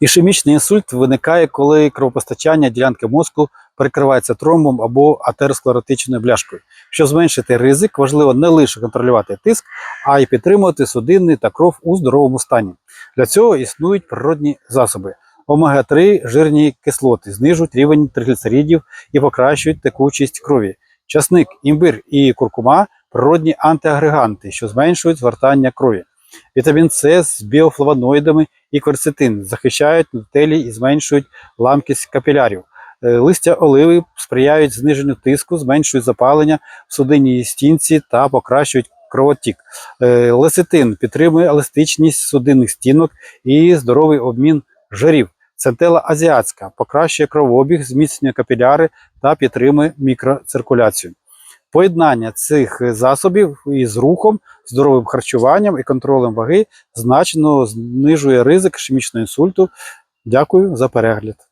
Ішемічний інсульт виникає, коли кровопостачання ділянки мозку перекривається тромбом або атеросклеротичною бляшкою. Щоб зменшити ризик, важливо не лише контролювати тиск, а й підтримувати судини та кров у здоровому стані. Для цього існують природні засоби. Омега-3 жирні кислоти знижують рівень тригліцеридів і покращують текучість крові. Часник, імбир і куркума природні антиагреганти, що зменшують звертання крові. Вітамін С з біофлавоноїдами і кверцетин захищають нутелі і зменшують ламкість капілярів. Е, Листя оливи сприяють зниженню тиску, зменшують запалення в судинній стінці та покращують кровотік. Е, Леситин підтримує еластичність судинних стінок і здоровий обмін жирів. Центела азіатська покращує кровообіг, зміцнює капіляри та підтримує мікроциркуляцію. Поєднання цих засобів із рухом, здоровим харчуванням і контролем ваги значно знижує ризик ішемічного інсульту. Дякую за перегляд.